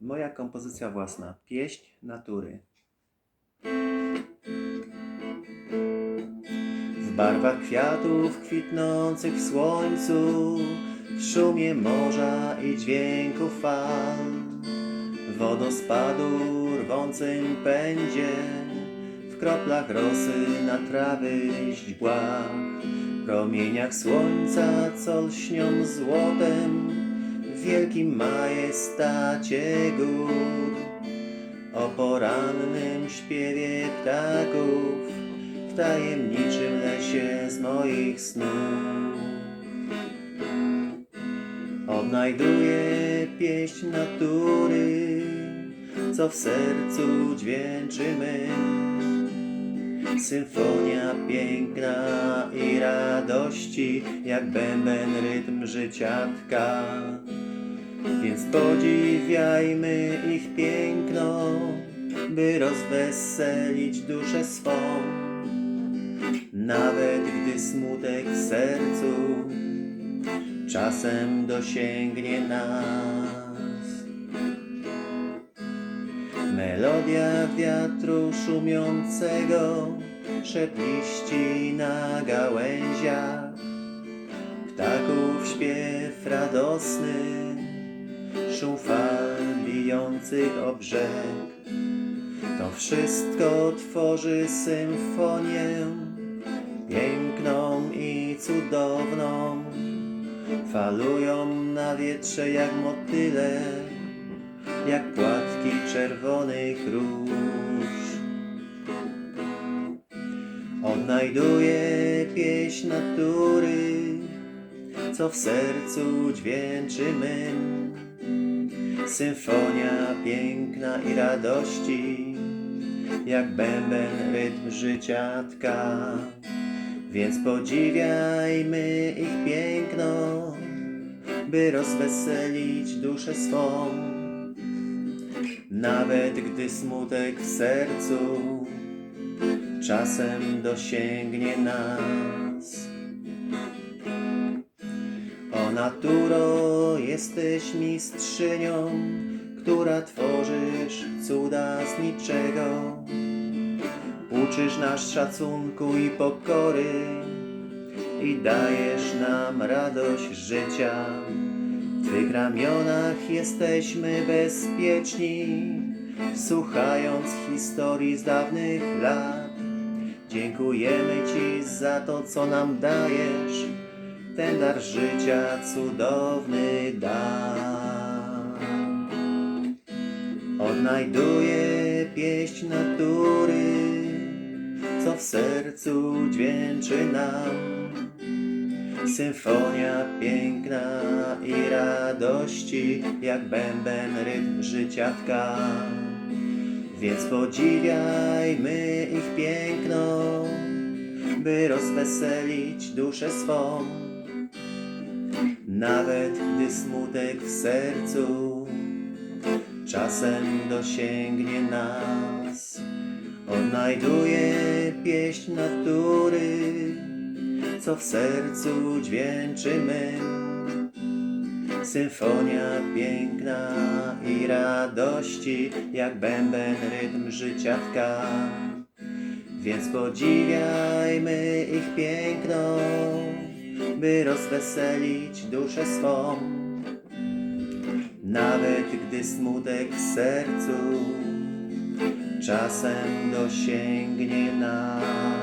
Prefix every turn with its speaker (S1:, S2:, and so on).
S1: Moja kompozycja własna. Pieśń natury. W barwach kwiatów kwitnących w słońcu, w szumie morza i dźwięku fal, wodospadu rwącym pędzie, w kroplach rosy na trawy źdźbłach, promieniach słońca, co lśnią złotem, w wielkim majestacie gór, o porannym śpiewie ptaków, w tajemniczym lesie z moich snów. Odnajduję pieśń natury, co w sercu dźwięczy mym. Symfonia piękna i radości, jak bęben rytm życia tka. Więc podziwiajmy ich piękno, by rozweselić duszę swą. Nawet gdy smutek w sercu czasem dosięgnie nas. Melodia wiatru szumiącego, szept liści na gałęziach, ptaków śpiew radosny, szum fal bijących o brzeg. To wszystko tworzy symfonię piękną i cudowną. Falują na wietrze jak motyle, jak płatki czerwonych róż. Odnajduję pieśń natury, co w sercu dźwięczy mym. Symfonia piękna i radości, jak bęben rytm życia tka. Więc podziwiajmy ich piękno, by rozweselić duszę swą. Nawet gdy smutek w sercu czasem dosięgnie nas. Naturo jesteś mistrzynią, która tworzysz cuda z niczego. Uczysz nas szacunku i pokory i dajesz nam radość życia. W Twych ramionach jesteśmy bezpieczni, słuchając historii z dawnych lat. Dziękujemy Ci za to, co nam dajesz, ten dar życia, cudowny dar. Odnajduję pieśń natury, co w sercu dźwięczy nam. Symfonia piękna i radości, jak bęben rytm życia tka. Więc podziwiajmy ich piękno, by rozweselić duszę swą. Nawet gdy smutek w sercu czasem dosięgnie nas. Odnajduję pieśń natury, co w sercu dźwięczy mym. Symfonia piękna i radości, jak bęben rytm życia tka. Więc podziwiajmy ich piękno, by rozweselić duszę swą. Nawet gdy smutek w sercu czasem dosięgnie nas.